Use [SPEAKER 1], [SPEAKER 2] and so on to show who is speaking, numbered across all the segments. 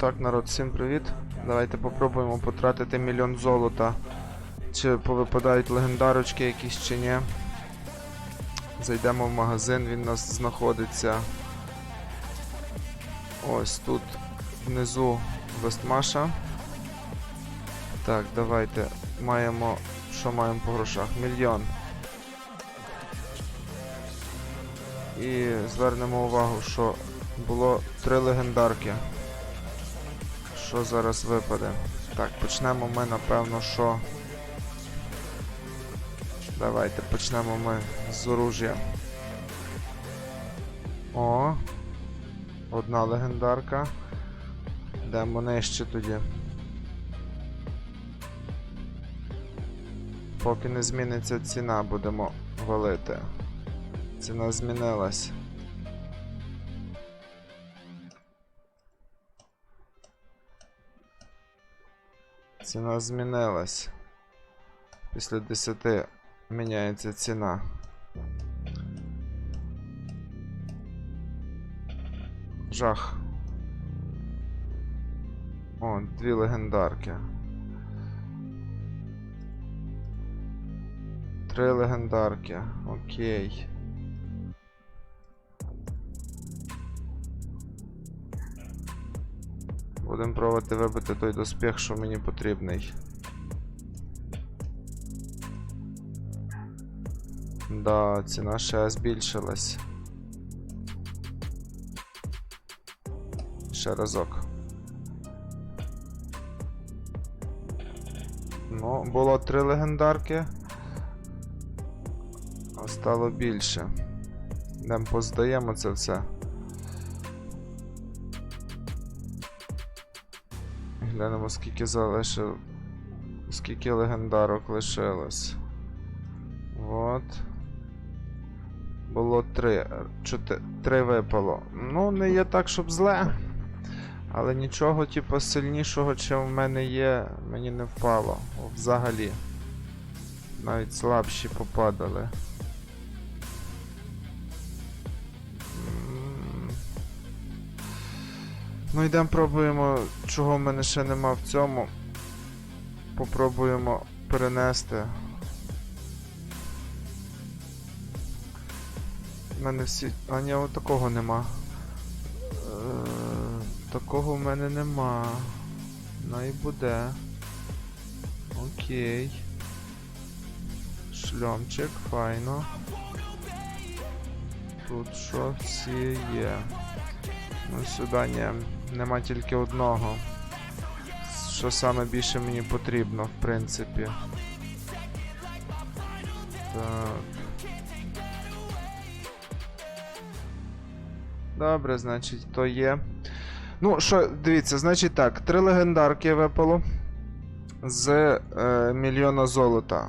[SPEAKER 1] Так, народ, всім привіт. Давайте попробуємо потратити мільйон золота. Чи повипадають легендарочки якісь чи ні. Зайдемо в магазин, він у нас знаходиться. Ось тут внизу Вестмаша. Так, давайте. Маємо. Що маємо по грошах? Мільйон. І звернемо увагу, що було три легендарки. Що зараз випаде? Так, почнемо ми, напевно, що. Давайте почнемо ми з оружия. О! Одна легендарка. Йдемо нижче тоді. Поки не зміниться ціна, будемо валити. Ціна змінилась. Ціна змінилась. Після 10 міняється ціна. Жах. О, дві легендарки. Три легендарки. Окей. Будемо пробувати вибити той доспіх, що мені потрібний. Да, ціна ще збільшилась. Ще разок. Ну, було три легендарки. А стало більше. Йдемо поздаємо це все. Глянемо, скільки залишив. Скільки легендарок лишилось. Вот. Було три. Чотири. Три випало. Ну, не є так, щоб зле. Але нічого, типу, сильнішого, чим в мене є, мені не впало. Взагалі. Навіть слабші попадали. Ну йдемо пробуємо, чого в мене ще нема в цьому. Попробуємо перенести. У мене всі. А ні, от такого нема. Е, такого в мене нема. Ну і буде. Окей. Шльомчик, файно. Тут що всі є. Ну сюди ні, нема тільки одного. Що саме більше мені потрібно, в принципі. Так. Добре, значить, то є. Ну, що, дивіться, значить так, три легендарки випало з е, мільйона золота.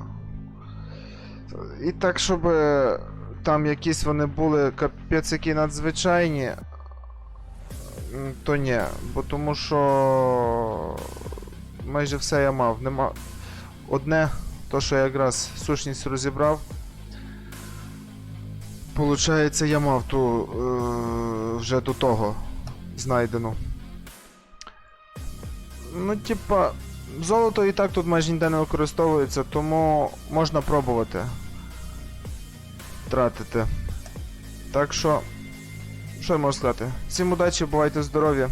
[SPEAKER 1] І так, щоб е, там якісь вони були капець які надзвичайні, то ні. Бо тому що майже все я мав. Нема... Одне, то що я якраз сущність розібрав. Получається, я мав ту е, вже до того знайдену. Ну, типа, золото і так тут майже ніде не використовується, тому можна пробувати тратити. Так що, що я можу сказати? Всім удачі, бувайте здорові.